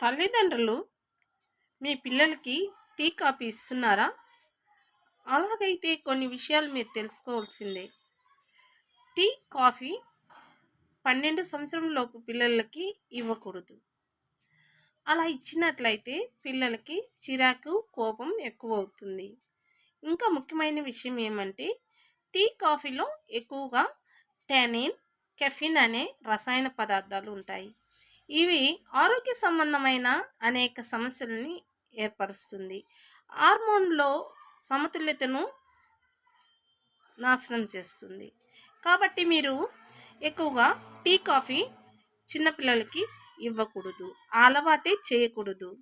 తల్లిదండ్రులు మీ పిల్లలకి tea coffee ఇస్తున్నారా? అలాగైతే కొన్ని విషయాలు మీరు తెలుసుకోవాల్సిందే. టీ కాఫీ పన్నెండు సంవత్సరంలోపు పిల్లలకి ఇవ్వకూడదు. అలా ఇచ్చినట్లయితే పిల్లలకి చిరాకు కోపం ఎక్కువ అవుతుంది ఇంకా ముఖ్యమైన విషయం ఏమంటే టీ కాఫీలో ఎక్కువగా టానిన్ కెఫిన్ అనే రసాయన పదార్థాలు ఉంటాయి. ఇవి ఆరోగ్య సంబంధమైన అనేక సమస్యలని ఏర్పరుస్తుంది. హార్మోన్లో సమతుల్యతను నాశనం చేస్తుంది. కాబట్టి మీరు ఎక్కువగా టీ కాఫీ చిన్నపిల్లలకి ఇవ్వకూడదు. అలవాటే చేయకూడదు.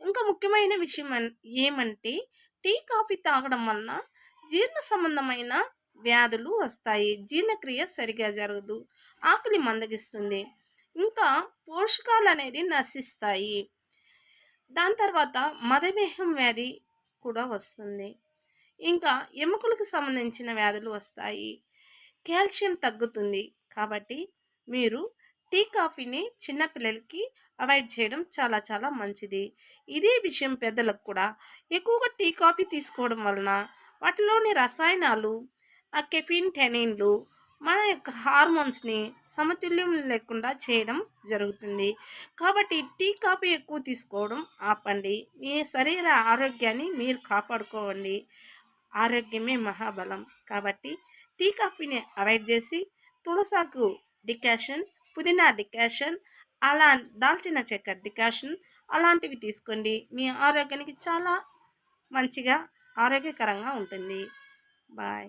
ఇంకా ముఖ్యమైన విషయం ఏమంటే టీ కాఫీ తాగడం వలన జీర్ణ సంబంధమైన వ్యాధులు వస్తాయి. జీర్ణక్రియ సరిగా జరగదు. ఆకలి మందగిస్తుంది. ఇంకా పోషకాలు అనేది నశిస్తాయి. దాని తర్వాత మధుమేహం వ్యాధి కూడా వస్తుంది. ఇంకా ఎముకలకు సంబంధించిన వ్యాధులు వస్తాయి. కాల్షియం తగ్గుతుంది కాబట్టి మీరు టీ కాఫీని చిన్నపిల్లలకి అవాయిడ్ చేయడం చాలా చాలా మంచిది. ఇదే విషయం పెద్దలకు కూడా. ఎక్కువగా టీ కాఫీ తీసుకోవడం వలన వాటిలోని రసాయనాలు ఆ కెఫిన్ టెనిన్లు మన యొక్క హార్మోన్స్ని సమతుల్యం లేకుండా చేయడం జరుగుతుంది. కాబట్టి టీ కాఫీ ఎక్కువ తీసుకోవడం ఆపండి. మీ శరీర ఆరోగ్యాన్ని మీరు కాపాడుకోవండి ఆరోగ్యమే మహాబలం. కాబట్టి టీ కాఫీని అవాయిడ్ చేసి తులసాకు డికాషన్ పుదీనా డికాషన్ అలా దాల్చిన చెక్క డికాషన్ అలాంటివి తీసుకోండి. మీ ఆరోగ్యానికి చాలా మంచిగా ఆరోగ్యకరంగా ఉంటుంది. బాయ్.